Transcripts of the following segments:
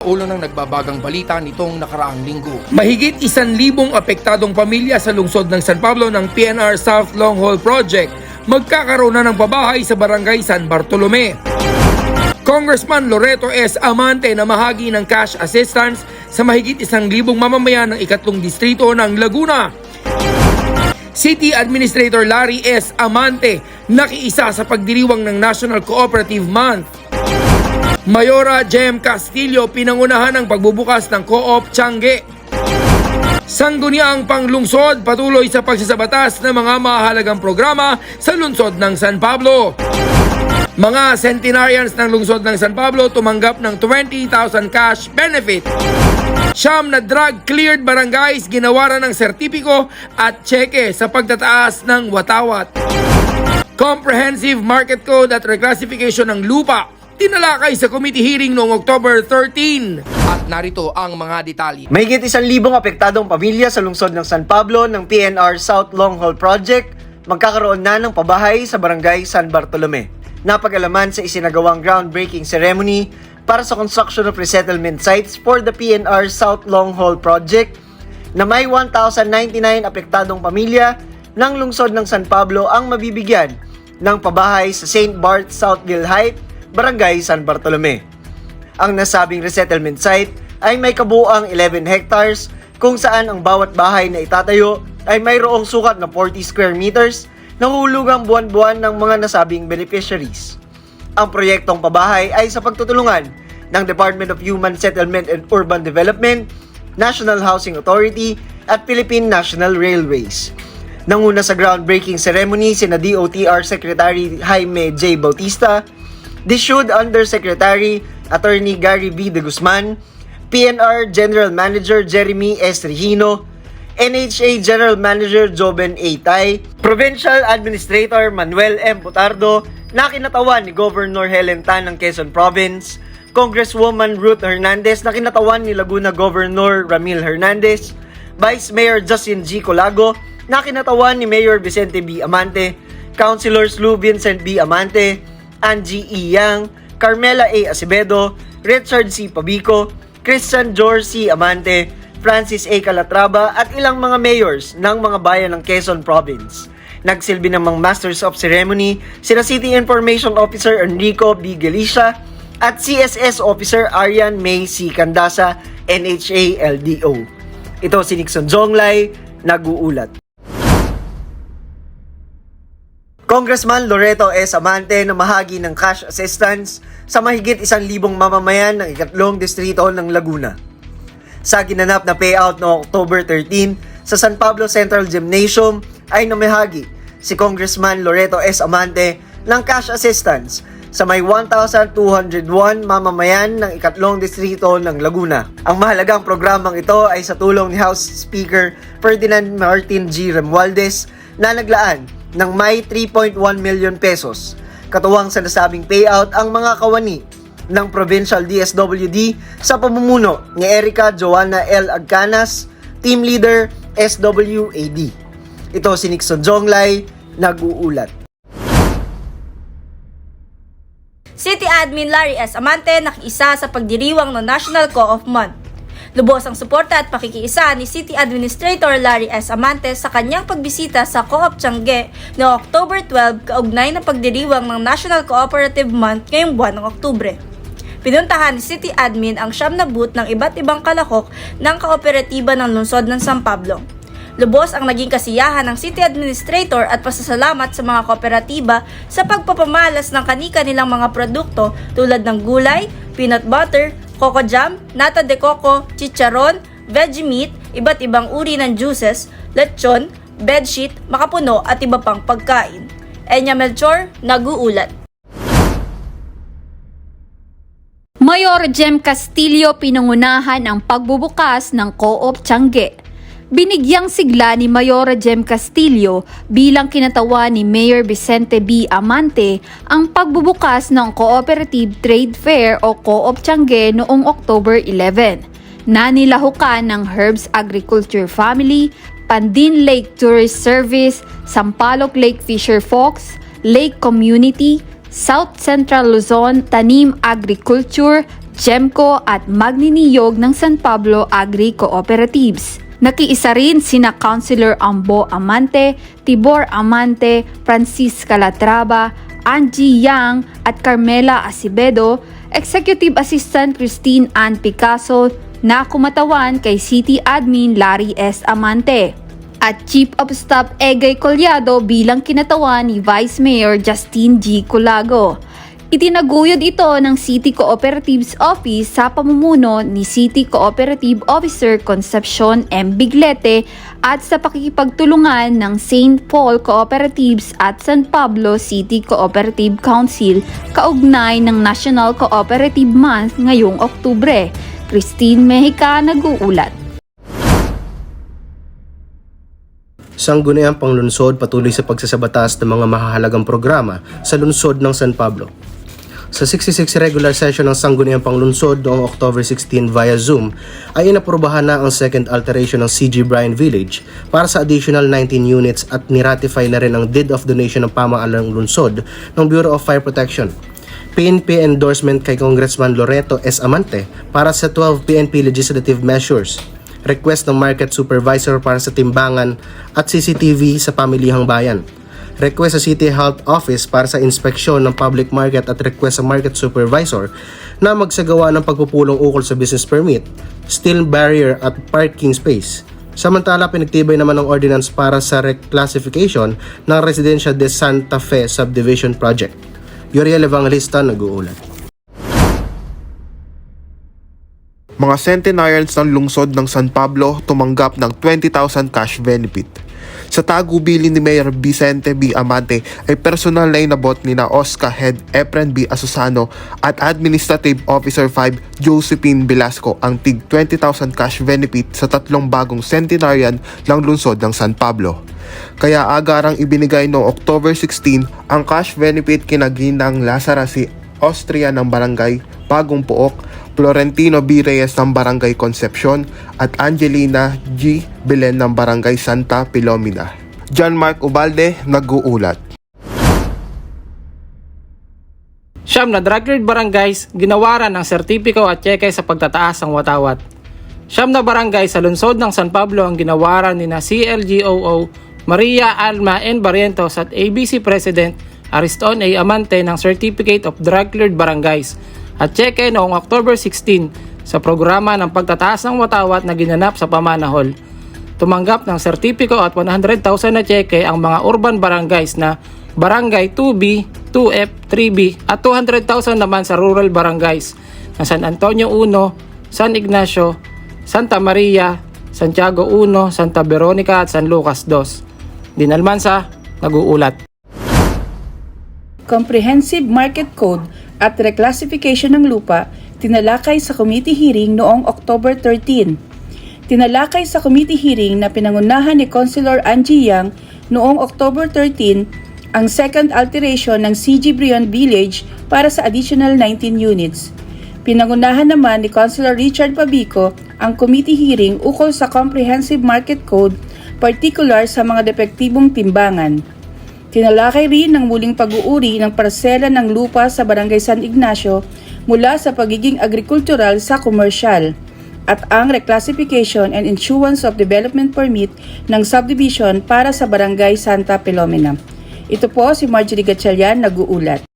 Ulo ng nagbabagang balita nitong nakaraang linggo. Mahigit isan libong apektadong pamilya sa lungsod ng San Pablo ng PNR South Long Haul Project magkakaroon na ng pabahay sa barangay San Bartolome. Congressman Loreto S. Amante na mahagi ng cash assistance sa mahigit isang libong mamamayan ng ikatlong distrito ng Laguna. City Administrator Larry S. Amante nakiisa sa pagdiriwang ng National Cooperative Month. Mayora Jem Castillo pinangunahan ang pagbubukas ng Co-op Tiangge. Sangguniang panglungsod patuloy sa pagsasabatas ng mga mahalagang programa sa lungsod ng San Pablo. Mga centenarians ng lungsod ng San Pablo tumanggap ng 20,000 cash benefit. Siyam na drug-cleared barangays ginawaran ng sertipiko at tseke sa pagtataas ng watawat. Comprehensive Market Code at Reclassification ng Lupa tinalakay sa committee hearing noong October 13. At narito ang mga detalye. Mahigit isang libong apektadong pamilya sa lungsod ng San Pablo ng PNR South Long Haul Project magkakaroon na ng pabahay sa barangay San Bartolome. Napag-alaman sa isinagawang groundbreaking ceremony para sa construction of resettlement sites for the PNR South Long Haul Project na may 1,099 apektadong pamilya ng lungsod ng San Pablo ang mabibigyan ng pabahay sa St. Bart Southville Height, Barangay San Bartolome. Ang nasabing resettlement site ay may kabuuang 11 hectares kung saan ang bawat bahay na itatayo ay mayroong sukat na 40 square meters na hulugang buwan-buwan ng mga nasabing beneficiaries. Ang proyektong pabahay ay sa pagtutulungan ng Department of Human Settlement and Urban Development, National Housing Authority at Philippine National Railways. Nanguna sa groundbreaking ceremony sina DOTR Secretary Jaime J. Bautista, DSUD Undersecretary Attorney Gary B. De Guzman, PNR General Manager Jeremy S. Regino, NHA General Manager Joben A. Tai, Provincial Administrator Manuel M. Putardo, na kinatawan ni Governor Helen Tan ng Quezon Province, Congresswoman Ruth Hernandez na kinatawan ni Laguna Governor Ramil Hernandez, Vice Mayor Justin G. Colago na kinatawan ni Mayor Vicente B. Amante, Councilors Lou Vincent B. Amante, Angie E. Carmela A. Acevedo, Richard C. Pabico, Christian George C. Amante, Francis A. Calatrava at ilang mga mayors ng mga bayan ng Quezon Province. Nagsilbi namang Masters of Ceremony sina City Information Officer Enrico B. Galicia at CSS Officer Arian May C. Candasa, NHA LDO. Ito si Nixon Jonglay, nag-uulat. Congressman Loreto S. Amante na mahagi ng cash assistance sa mahigit isang libong mamamayan ng ikatlong distrito ng Laguna. Sa ginanap na payout noong October 13 sa San Pablo Central Gymnasium ay namahagi si Congressman Loreto S. Amante ng cash assistance sa may 1,201 mamamayan ng ikatlong distrito ng Laguna. Ang mahalagang programang ito ay sa tulong ni House Speaker Ferdinand Martin G. Remualdez na naglaan ng may 3.1 million pesos. Katuwang sa nasabing payout ang mga kawani ng Provincial DSWD sa pamumuno ni Erica Joanna L. Agcanas, Team Leader SWAD. Ito si Nixon Jonglay, nag-uulat. City Admin Larry S. Amante nakiisa sa pagdiriwang ng National Co-op Month. Lubos ang suporta at pakikiisa ni City Administrator Larry S. Amante sa kanyang pagbisita sa Co-op Tiangge noong October 12 kaugnay ng pagdiriwang ng National Cooperative Month ngayong buwan ng Oktubre. Pinuntahan ni City Admin ang siyam na booth ng iba't ibang kalahok ng kooperatiba ng lungsod ng San Pablo. Lubos ang naging kasiyahan ng City Administrator at pasasalamat sa mga kooperatiba sa pagpapamalas ng kanika nilang mga produkto tulad ng gulay, peanut butter, coco jam, nata de coco, chicharon, veggie meat, iba't ibang uri ng juices, lechon, bedsheet, makapuno at iba pang pagkain. Enya Melchor, nag-uulat. Mayor Jem Castillo pinangunahan ang pagbubukas ng Co-op Tiangge. Binigyang sigla ni Mayor Jem Castillo bilang kinatawa ni Mayor Vicente B. Amante ang pagbubukas ng Cooperative Trade Fair o Co-op Tiangge noong October 11 na nilahukan ng Herbs Agriculture Family, Pandin Lake Tourist Service, Sampaloc Lake Fisher Fox, Lake Community, South Central Luzon Tanim Agriculture, GEMCO at magniniyog ng San Pablo Agri Cooperatives. Nakiisa rin sina Councilor Ambo Amante, Tibor Amante, Francisca Latraba, Angie Yang at Carmela Acevedo, Executive Assistant Christine Ann Picasso na kumatawan kay City Admin Larry S. Amante at Chief of Staff Egay Collado bilang kinatawan ni Vice Mayor Justine G. Colago. Itinaguyod ito ng City Cooperatives Office sa pamumuno ni City Cooperative Officer Concepcion M. Biglete at sa pakikipagtulungan ng St. Paul Cooperatives at San Pablo City Cooperative Council kaugnay ng National Cooperative Month ngayong Oktubre. Christine Mexica nag-uulat. Sangguniang Panglungsod patuloy sa pagsasabatas ng mga mahahalagang programa sa lungsod ng San Pablo. Sa 66 regular session ng Sangguniang Panglungsod noong October 16 via Zoom ay inaprubahan na ang second alteration ng CG Bryan Village para sa additional 19 units at niratify na rin ang deed of donation ng pamaalang lungsod ng Bureau of Fire Protection. PNP endorsement kay Congressman Loreto S. Amante para sa 12 PNP legislative measures request ng market supervisor para sa timbangan at CCTV sa pamilihang bayan. Request sa City Health Office para sa inspeksyon ng public market at request sa market supervisor na magsagawa ng pagpupulong ukol sa business permit, steel barrier at parking space. Samantala, pinagtibay naman ng ordinance para sa reclassification ng Residencia de Santa Fe Subdivision Project. Yuriel Evangelista nag-uulat. Mga centenarians ng lungsod ng San Pablo tumanggap ng 20,000 cash benefit. Sa tagubili ni Mayor Vicente B. Amante ay personal na inabot ni na OSCA Head Efren B. Asusano at Administrative Officer 5 Josephine Velasco ang tig 20,000 cash benefit sa tatlong bagong centenarian ng lungsod ng San Pablo. Kaya agarang ibinigay noong October 16 ang cash benefit kina Ginang Lazarasi Austria ng Barangay Bagong Pook, Florentino B. Reyes ng Barangay Concepcion at Angelina G. Belen ng Barangay Santa Pilomina. John Mark Ubalde, nag-uulat. Siyam na drug lord barangays ginawaran ng sertipiko at cheque sa pagtataas ng watawat. Siyam na barangay sa lungsod ng San Pablo ang ginawaran ni na CLGOO Maria Alma N. Barrientos at ABC President Ariston A. Amante ng Certificate of Drug Lord Barangays at cheque noong October 16 sa programa ng pagtataas ng watawat na ginanap sa Pamanahol. Tumanggap ng sertipiko at 100,000 na cheque ang mga urban barangays na Barangay 2B, 2F, 3B at 200,000 naman sa rural barangays na San Antonio 1, San Ignacio, Santa Maria, Santiago 1, Santa Veronica at San Lucas 2. Dinalmansa, nag-uulat. Comprehensive Market Code at Reclassification ng Lupa tinalakay sa committee hearing noong October 13. Tinalakay sa committee hearing na pinangunahan ni Councilor Angie Yang noong October 13 ang second alteration ng CG Brion Village para sa additional 19 units. Pinangunahan naman ni Councilor Richard Pabico ang committee hearing ukol sa Comprehensive Market Code, particular sa mga depektibong timbangan. Tinalakay rin ng muling pag-uuri ng parsela ng lupa sa Barangay San Ignacio mula sa pagiging agrikultural sa komersyal at ang reclassification and issuance of development permit ng subdivision para sa Barangay Santa Pilomena. Ito po si Marjorie Gatchalian nag-uulat.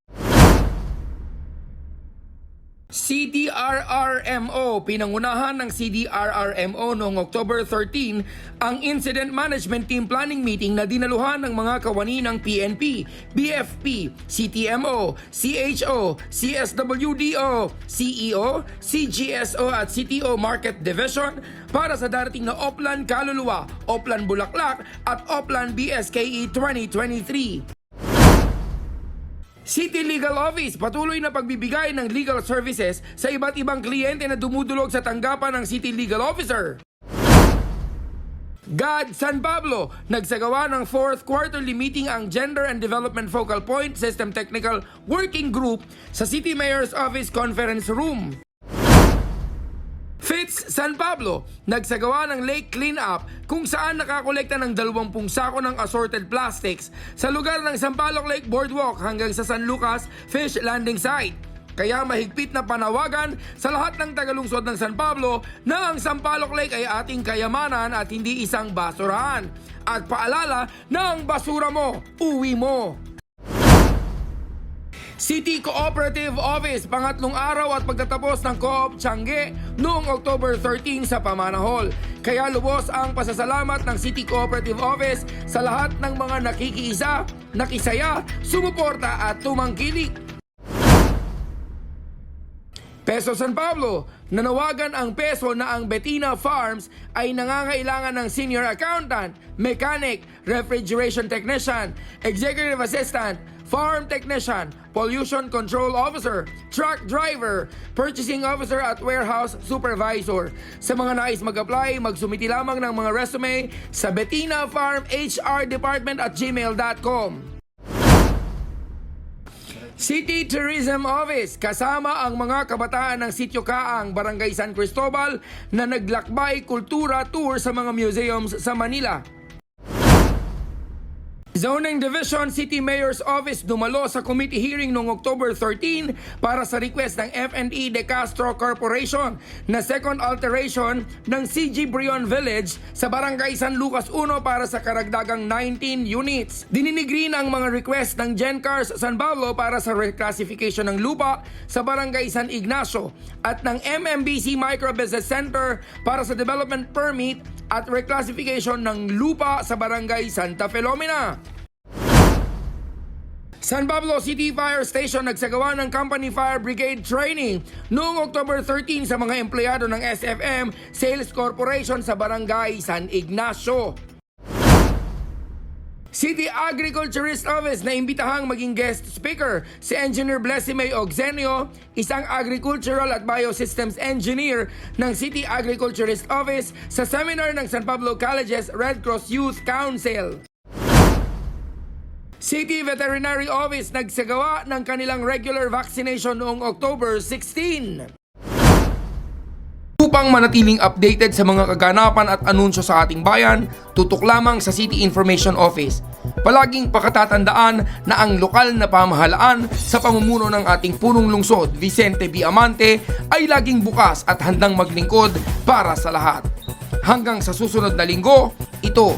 CDRRMO, pinangunahan ng CDRRMO noong October 13 ang Incident Management Team Planning Meeting na dinaluhan ng mga kawani ng PNP, BFP, CTMO, CHO, CSWDO, CEO, CGSO at CTO Market Division para sa darating na Oplan Kaluluwa, Oplan Bulaklak at Oplan BSKE 2023. City Legal Office patuloy na pagbibigay ng legal services sa iba't ibang kliyente na dumudulog sa tanggapan ng City Legal Officer. God San Pablo, nagsagawa ng fourth quarterly meeting ang Gender and Development Focal Point System Technical Working Group sa City Mayor's Office Conference Room. Fitz San Pablo, nagsagawa ng lake cleanup kung saan nakakolekta ng 20 sako ng assorted plastics sa lugar ng Sampaloc Lake Boardwalk hanggang sa San Lucas Fish Landing Site. Kaya mahigpit na panawagan sa lahat ng tagalungsod ng San Pablo na ang Sampaloc Lake ay ating kayamanan at hindi isang basurahan. At paalala na ang basura mo, uwi mo. City Cooperative Office, pangatlong araw at pagtatapos ng Co-op Tiangge noong October 13 sa Pamanahol. Kaya lubos ang pasasalamat ng City Cooperative Office sa lahat ng mga nakikiisa, nakisaya, sumuporta at tumangkilik Peso San Pablo, nanawagan ang peso na ang Betina Farms ay nangangailangan ng senior accountant, mechanic, refrigeration technician, executive assistant, farm technician, pollution control officer, truck driver, purchasing officer at warehouse supervisor. Sa mga nais mag-apply, magsumiti lamang ng mga resume sa Betina Farm HR Department at gmail.com. City Tourism Office kasama ang mga kabataan ng Sitio Kaang, Barangay San Cristobal na naglakbay kultura tour sa mga museums sa Manila. Zoning Division City Mayor's Office dumalo sa committee hearing noong October 13 para sa request ng FNE De Castro Corporation na second alteration ng CG Brion Village sa Barangay San Lucas 1 para sa karagdagang 19 units. Dininig rin ang mga request ng Gencars San Pablo para sa reclassification ng lupa sa Barangay San Ignacio at ng MMBC Micro Business Center para sa development permit at reclassification ng lupa sa Barangay Santa Filomena. San Pablo City Fire Station nagsagawa ng Company Fire Brigade Training noong October 13 sa mga empleyado ng SFM Sales Corporation sa Barangay San Ignacio. City Agriculturist Office na imbitahang maging guest speaker si Engineer Blessime Ogzenio, isang agricultural at biosystems engineer ng City Agriculturist Office sa seminar ng San Pablo College's Red Cross Youth Council. City Veterinary Office nagsagawa ng kanilang regular vaccination noong October 16. Upang manatiling updated sa mga kaganapan at anunsyo sa ating bayan, tutok lamang sa City Information Office. Palaging pakatatandaan na ang lokal na pamahalaan sa pamumuno ng ating punong lungsod, Vicente B. Amante, ay laging bukas at handang maglingkod para sa lahat. Hanggang sa susunod na linggo, ito